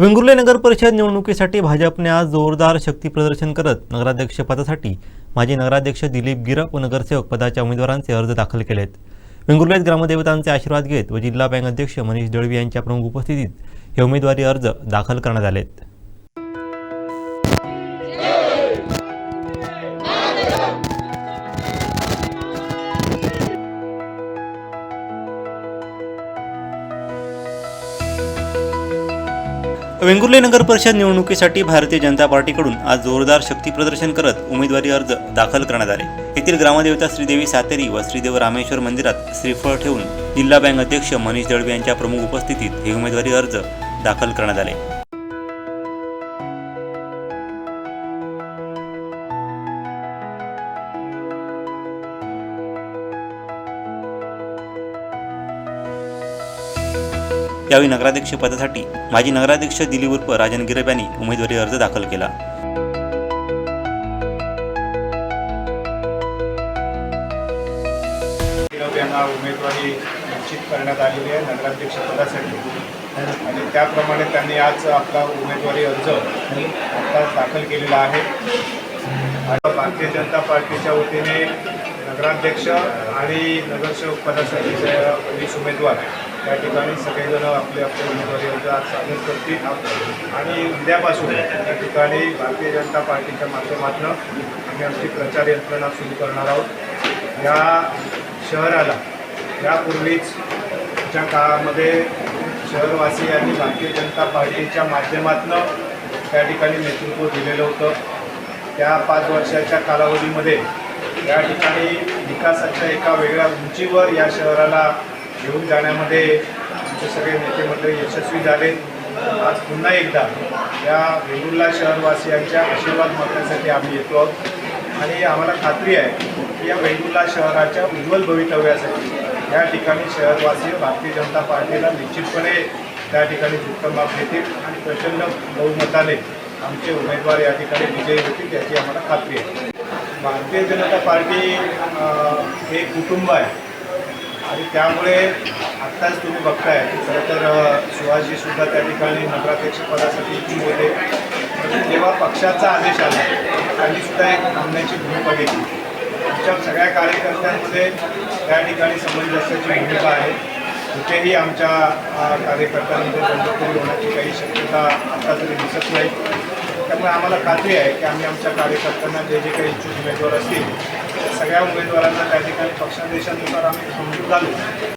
वेंगुर्ले नगर परिषद निवडणुकीसाठी भाजपने आज जोरदार शक्ती प्रदर्शन करत नगराध्यक्षपदासाठी माजी नगराध्यक्ष दिलीप गिरप व नगरसेवक पदाच्या उमेदवारांचे अर्ज दाखल केलेत. वेंगुर्ल्यात ग्रामदेवतांचे आशीर्वाद घेत व जिल्हा बँक अध्यक्ष मनीष दळवी यांच्या प्रमुख उपस्थितीत हे उमेदवारी अर्ज दाखल करण्यात आलेत. वेंगुर्ले नगर परिषद निवडणुकीसाठी भारतीय जनता पार्टीकडून आज जोरदार शक्ती प्रदर्शन करत उमेदवारी अर्ज दाखल करण्यात आले. येथील ग्रामदेवता श्रीदेवी सातेरी व श्रीदेव रामेश्वर मंदिरात श्रीफळ ठेवून जिल्हा बँक अध्यक्ष मनीष दळवे यांच्या प्रमुख उपस्थितीत हे उमेदवारी अर्ज दाखल करण्यात आले. यावेळी नगराध्यक्ष पदासाठी माजी नगराध्यक्ष दिलीप उर्फ राजन गिरब यांनी उमेदवारी अर्ज दाखल केला. यांना उमेदवारी निश्चित करण्यात आलेली आहे नगराध्यक्षपदासाठी आणि त्याप्रमाणे त्यांनी आज आपला उमेदवारी अर्ज आत्ताच दाखल केलेला आहे. आता भारतीय जनता पार्टीच्या वतीने नगराध्यक्ष आणि नगरसेवक पदासाठीचे वीस उमेदवार त्या ठिकाणी सगळेजण आपले आपले उमेदवारी अर्ज सादर करतील. आणि उद्यापासून त्या ठिकाणी भारतीय जनता पार्टीच्या माध्यमातून आम्ही आमची प्रचार यंत्रणा सुरू करणार आहोत. या शहराला यापूर्वीच च्या काळामध्ये शहरवासी आणि भारतीय जनता पार्टीच्या माध्यमातून त्या ठिकाणी नेतृत्व दिलेलं होतं. त्या पाच वर्षाच्या कालावधीमध्ये या ठिकाणी विकासाच्या एका वेगळ्या उंचीवर या शहराला घेऊन जाण्यामध्ये आमचे सगळे नेते मंडळी यशस्वी झाले आज पुन्हा एकदा या वेंगुर्ला शहरवासियांच्या आशीर्वाद मागण्यासाठी आम्ही येतो आहोत. आणि आम्हाला खात्री आहे की या वेंगुर्ला शहराच्या उज्ज्वल भवितव्यासाठी या ठिकाणी शहरवासी भारतीय जनता पार्टीला निश्चितपणे त्या ठिकाणी झुकतं माप देतील आणि प्रचंड बहुमताने आमचे उमेदवार या ठिकाणी विजयी होतील याची आम्हाला खात्री आहे. भारतीय जनता पार्टी हे कुटुंब आहे. आणि त्यामुळे आत्ताच तुम्ही बघताय खरं तर सुभाषजीसुद्धा त्या ठिकाणी नगराध्यक्षपदासाठी इच्छुक होते जेव्हा पक्षाचा आदेश आला त्यांनी सुद्धा एक थांबण्याची भूमिका घेतली. आमच्या सगळ्या कार्यकर्त्यांमध्ये त्या ठिकाणी समंजस्याची भूमिका आहे. कुठेही आमच्या कार्यकर्त्यांमध्ये बंडखोरी होण्याची काही शक्यता आता तरी दिसत नाही. त्यामुळे आम्हाला खात्री आहे की आम्ही आमच्या कार्यकर्त्यांना जे जे काही इच्छुक उमेदवार असतील सगळ्या उमेदवारांना त्या ठिकाणी पक्षादेशानुसार आम्ही समजून घालू.